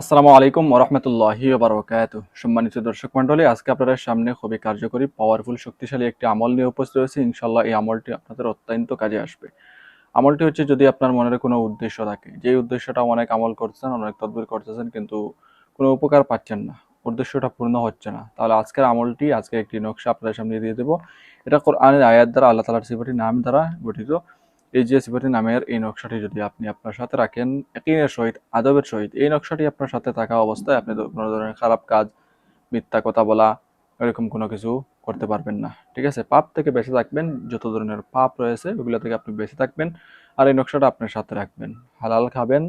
আসসালামু আলাইকুম ওরহমতুল্লাহি বারকাত সম্মানিত দর্শক মন্ডলী আজকে আপনাদের সামনে খুবই কার্যকরী পাওয়ারফুল শক্তিশালী একটি আমল নিয়ে উপস্থিত রয়েছে ইনশাল্লাহ এই আমলটি আপনাদের অত্যন্ত কাজে আসবে। আমলটি হচ্ছে যদি আপনার মনের কোনো উদ্দেশ্য থাকে, যে উদ্দেশ্যটা অনেক আমল করছেন, অনেক তদবির করতেছেন, কিন্তু কোনো উপকার পাচ্ছেন না, উদ্দেশ্যটা পূর্ণ হচ্ছে না, তাহলে আজকের আমলটি, আজকে একটি নকশা আপনাদের সামনে দিয়ে দেবো। এটা আয়াত দ্বারা, আল্লাহ তালার সিফাটির নাম দ্বারা গঠিত। এই যে নামের এই নকশাটি যদি আপনি আপনার সাথে রাখেন, একিনের সহিত, আদবের সহিত, এই নকশাটি আপনার সাথে থাকা অবস্থায় আপনি কোনো ধরনের খারাপ কাজ, মিথ্যা কথা বলা, এরকম কোনো কিছু করতে পারবেন না। ঠিক আছে? পাপ থেকে বেঁচে থাকবেন, যত ধরনের পাপ রয়েছে, ওগুলো থেকে আপনি বেঁচে থাকবেন আর এই নকশাটা আপনার সাথে রাখবেন। হালাল খাবেন,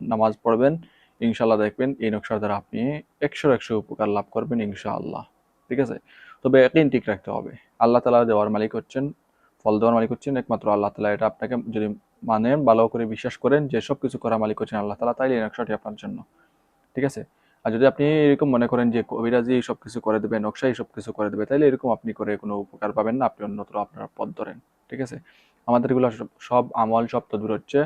নামাজ পড়বেন ইনশাল্লাহ দেখবেন এই নকশার দ্বারা আপনি একশো একশো উপকার লাভ করবেন ইনশাআল্লাহ। ঠিক আছে? তবে একদিন ঠিক রাখতে হবে। আল্লাহ তালা দেওয়ার মালিক হচ্ছেন ফল দেওয়ার মালিক হচ্ছেন একমাত্র আল্লাহ তালা। এটা আপনাকে যদি মানেন, ভালো করে বিশ্বাস করেন যে সব কিছু করার মালিক হচ্ছেন আল্লাহ তালা, তাইলে এই নকশাটি আপনার জন্য। ঠিক আছে? আর যদি আপনি এরকম মনে করেন যে কবিরাজি সব কিছু করে দেবে নকশাই সব কিছু করে দেবে, তাইলে এরকম আপনি করে কোনো উপকার পাবেন না, আপনি অন্যত্র আপনার পথ ধরেন। ঠিক আছে? আমাদের এগুলো সব- আমল, সব তদবির হচ্ছে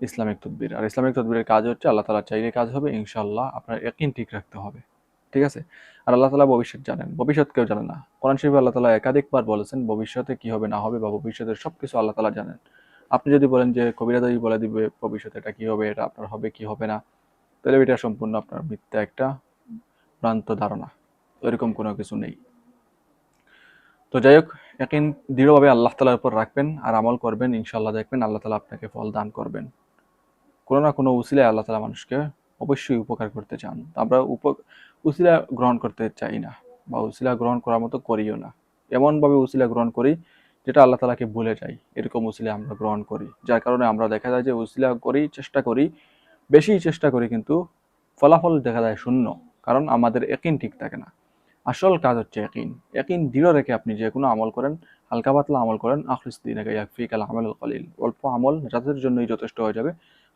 ইসলামিক তদবির। আর ইসলামিক তদবিরের কাজ হচ্ছে আল্লাহ তালা চাইলে কাজ হবে ইনশাল্লাহ আপনার একদিন ঠিক রাখতে হবে। ঠিক আছে? আর আল্লাহ তালা ভবিষ্যৎ জানেন। ভবিষ্যৎ কেউ জানে না। কোরআন শরীফে আল্লাহ তালা একাধিকবার বলেছেন, ভবিষ্যতে কি হবে না হবে বা ভবিষ্যতের সব কিছু আল্লাহ তালা জানেন। আপনি যদি বলেন যে কবিরাদাই বলে দিবে, ভবিষ্যতে এটা কি হবে, এটা আপনার হবে, কি হবে না, তাহলে এটা সম্পূর্ণ আপনার মিথ্যা একটা ভ্রান্ত ধারণা। এরকম কোনো কিছু নেই। তো যাই হোক, একদিন দৃঢ়ভাবে আল্লাহ তালার উপর রাখবেন আর আমল করবেন ইনশাল্লাহ দেখবেন আল্লাহ তালা আপনাকে ফল দান করবেন। কোনো না কোনো উসিলায় আল্লাহ তালা মানুষকে অবশ্যই উপকার করতে চান। আমরা উপ, উসিলা গ্রহণ করতে চাই না বা উসিলা গ্রহণ করার মতো করিও না। এমনভাবে উসিলা গ্রহণ করি যেটা আল্লাহ তালাকে ভুলে যাই, এরকম উসিলা আমরা গ্রহণ করি। যার কারণে আমরা দেখা যায় যে উসিলা করি, চেষ্টা করি, বেশি চেষ্টা করি কিন্তু ফলাফল দেখা যায় শূন্য, কারণ আমাদের একিন ঠিক থাকে না। আসল কাজ হচ্ছে একিন একিন দৃঢ় রেখে আপনি যে কোনো আমল করেন, হালকা পাতলা আমল করেন, আখলিস দিন আল আমল কলিল। অল্প আমল যাদের জন্যই যথেষ্ট হয়ে যাবে,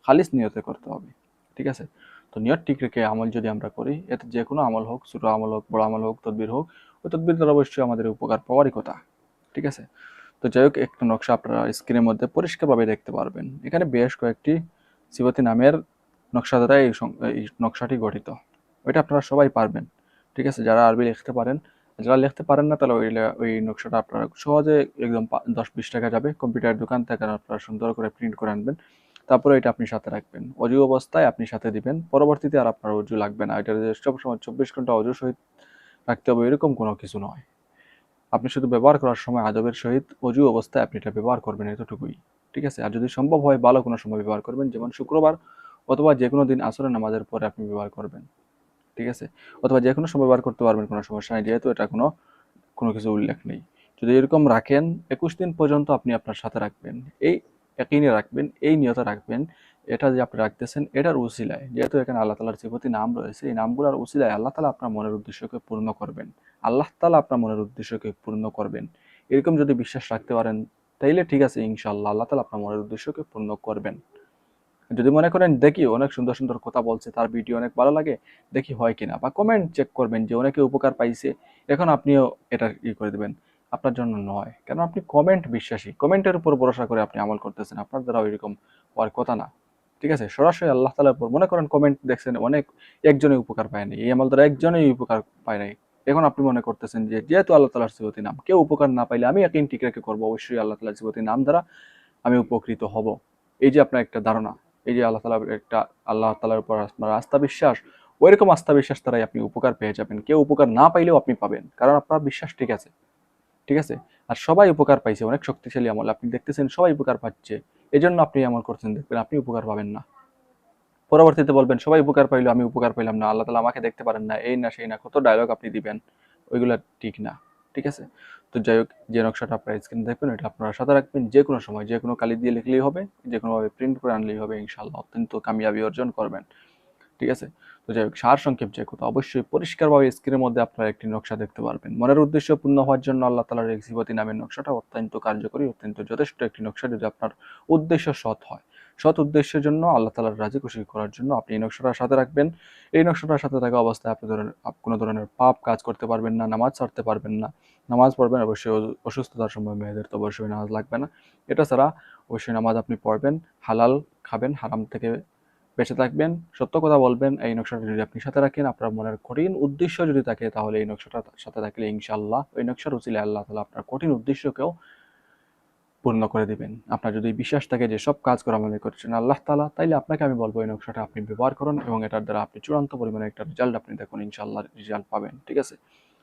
খালিস নিয়তে করতে হবে। ঠিক আছে? তো নিয়ত ঠিক রেখে আমল যদি আমরা করি, এতে যে কোনো আমল হোক, ছোটো আমল হোক, বড় আমল হোক, তদবির হোক ওই তদবির দ্বারা অবশ্যই আমাদের উপকার পাওয়ারই কথা। ঠিক আছে? তো যাই হোক, একটা নকশা আপনারা স্ক্রিনের মধ্যে পরিষ্কারভাবে দেখতে পারবেন। এখানে বেশ কয়েকটি শিবতী নামের নকশা দ্বারা এই নকশাটি গঠিত। ওইটা আপনারা সবাই পারবেন। ঠিক আছে? যারা আরবি লিখতে পারেন, যারা লিখতে পারেন না, তাহলে ওই ওই নকশাটা আপনারা সহজে একদম দশ বিশ টাকা যাবে। কম্পিউটার দোকান থেকে আপনারা সুন্দর করে প্রিন্ট করে আনবেন। তারপরে এটা আপনি সাথে রাখবেন। অজু অবস্থায় আপনি সাথে দিবেন। পরবর্তীতে আর আপনার অজু লাগবে না। এটা যে সবসময় চব্বিশ ঘণ্টা অজু সহিত রাখতে হবে এরকম কোনো কিছু নয়। আপনি শুধু ব্যবহার করার সময় আদবের সহিত অজু অবস্থায় আপনি এটা ব্যবহার করবেন এতটুকুই। ঠিক আছে? আর যদি সম্ভব হয়, ভালো কোনো সময় ব্যবহার করবেন। যেমন শুক্রবার অথবা যে কোনো দিন আসরের নামাজের পরে আপনি ব্যবহার করবেন। ঠিক আছে? অথবা যে কোনো সময় ব্যবহার করতে পারবেন, কোনো সমস্যা নেই। যেহেতু এটা কোনো কোনো কিছু উল্লেখ নেই। যদি এরকম রাখেন, একুশ দিন পর্যন্ত আপনি আপনার সাথে রাখবেন। এই একই নিয়ে রাখবেন, এই নিয়তে রাখবেন, এটা যে আপনি রাখতেছেন, এটার উসিলায়, যেহেতু এখানে আল্লাহ তালার সিফতি নাম রয়েছে, এই নামগুলোর উসিলায় আল্লাহ তালা আপনার মনের উদ্দেশ্যকে পূর্ণ করবেন। আল্লাহ তালা আপনার মনের উদ্দেশ্যকে পূর্ণ করবেন। এরকম যদি বিশ্বাস রাখতে পারেন, তাইলে ঠিক আছে ইনশাল্লাহ আল্লাহ তালা আপনার মনের উদ্দেশ্যকে পূর্ণ করবেন। যদি মনে করেন, দেখি, অনেক সুন্দর সুন্দর কথা বলছে, তার ভিডিও অনেক ভালো লাগে, দেখি হয় কিনা? বা কমেন্ট চেক করবেন যে অনেকে উপকার পাইছে, এখন আপনিও এটা ই করে দেবেন। আপনার জন্য নয়। কেন আপনি কমেন্ট বিশ্বাসী। কমেন্টের উপর ভরসা করে আপনি আমল করতেছেন। আপনার দ্বারা ওইরকম হওয়ার কথা না। ঠিক আছে? সরাসরি আল্লাহ তালার উপর মনে করেন কমেন্ট দেখছেন অনেক, একজনই উপকার পায়নি এই আমল দ্বারা একজনই উপকার পায় নাই। এখন আপনি মনে করতেছেন যে, যেহেতু আল্লাহ তালার সিবতী নাম, কেউ উপকার না পাইলে আমি একদিন ঠিক রেখে করব। অবশ্যই আল্লাহ তালার সিবতী নাম দ্বারা আমি উপকৃত হব। এই যে আপনার একটা ধারণা, এই যে আল্লাহ তালার একটা, আল্লাহ তালার উপর আপনার আস্থা বিশ্বাস, ওইরকম আস্থা বিশ্বাস দ্বারাই আপনি উপকার পেয়ে যাবেন। কেউ উপকার না পাইলেও আপনি পাবেন। কারণ আপনার বিশ্বাস ঠিক আছে। ঠিক আছে? আর সবাই উপকার পাইছে, অনেক শক্তিশালী আমল। আপনি দেখতেছেন সবাই উপকার পাচ্ছে এই জন্য আপনি আমল করছেন, দেখবেন আপনি উপকার পাবেন না। পরবর্তীতে বলবেন, সবাই উপকার পাইলো, আমি উপকার পাইলাম না, আল্লাহ তালা আমাকে দেখতে পারেন না, এই না, সেই না, কত ডায়লগ আপনি দিবেন, ওইগুলো ঠিক না, ঠিক আছে? তো যাই হোক, যে নকশাটা আপনার স্ক্রিনে দেখবেন, এটা আপনারা সাথে রাখবেন, যে কোনো সময়, যে কোনো কালি দিয়ে লিখলেই হবে, যে কোনোভাবে প্রিন্ট করে আনলেই হবে ইনশাল্লাহ অত্যন্ত কামিয়াবি অর্জন করবেন। ঠিক আছে? তো যাই হোক সার সংক্ষেপ যে কথা, অবশ্যই পরিষ্কারভাবে স্ক্রিনের মধ্যে আপনারা একটি নকশা দেখতে পারবেন। মনের উদ্দেশ্য পূর্ণ হওয়ার জন্য আল্লাহ তালার এই সিবতী নামের নকশাটা অত্যন্ত কার্যকরী, অত্যন্ত যথেষ্ট একটি নকশা যদি আপনার উদ্দেশ্য সৎ হয়। সৎ উদ্দেশ্যের জন্য আল্লাহ তালার রাজি খুশি করার জন্য আপনি এই নকশাটার সাথে রাখবেন। এই নকশাটার সাথে থাকা অবস্থায় আপনি ধরনের কোনো ধরনের পাপ কাজ করতে পারবেন না, নামাজ ছাড়তে পারবেন না। নামাজ পড়বেন, অবশ্যই অসুস্থতার সময় মেয়েদের তো অবশ্যই নামাজ লাগবে না। এটা ছাড়া অবশ্যই নামাজ আপনি পড়বেন, হালাল খাবেন, হারাম থেকে বেঁচে থাকবেন, সত্য কথা বলবেন, এই নকশাটা যদি আপনি সাথে রাখেন, আপনার মনের কঠিন উদ্দেশ্য যদি থাকে, তাহলে এই নকশাটা সাথে থাকলে ইনশাল্লাহ ওই নকশার উচিলে আল্লাহ তালা আপনার কঠিন উদ্দেশ্যকেও পূর্ণ করে দিবেন। আপনার যদি বিশ্বাস থাকে যে সব কাজ করা মনে করছেন আল্লাহ তালা তাইলে আপনাকে আমি বলব এই নকশাটা আপনি ব্যবহার করুন এবং এটার দ্বারা আপনি চূড়ান্ত পরিমাণে একটা রেজাল্ট আপনি দেখুন ইনশাল্লাহ রেজাল্ট পাবেন, ঠিক আছে?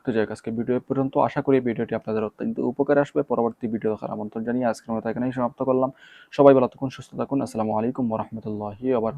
তো যাই আজকে ভিডিও পর্যন্ত। আশা করি ভিডিওটি আপনাদের অত্যন্ত উপকার আসবে। পরবর্তী ভিডিও দেখার আমন্ত্রণ জানিয়ে আজকের মতো এখানেই সমাপ্ত করলাম। সবাই ভালো থাকুন, সুস্থ থাকুন। আসসালামু আলাইকুম রহমতুল্লাহ আবার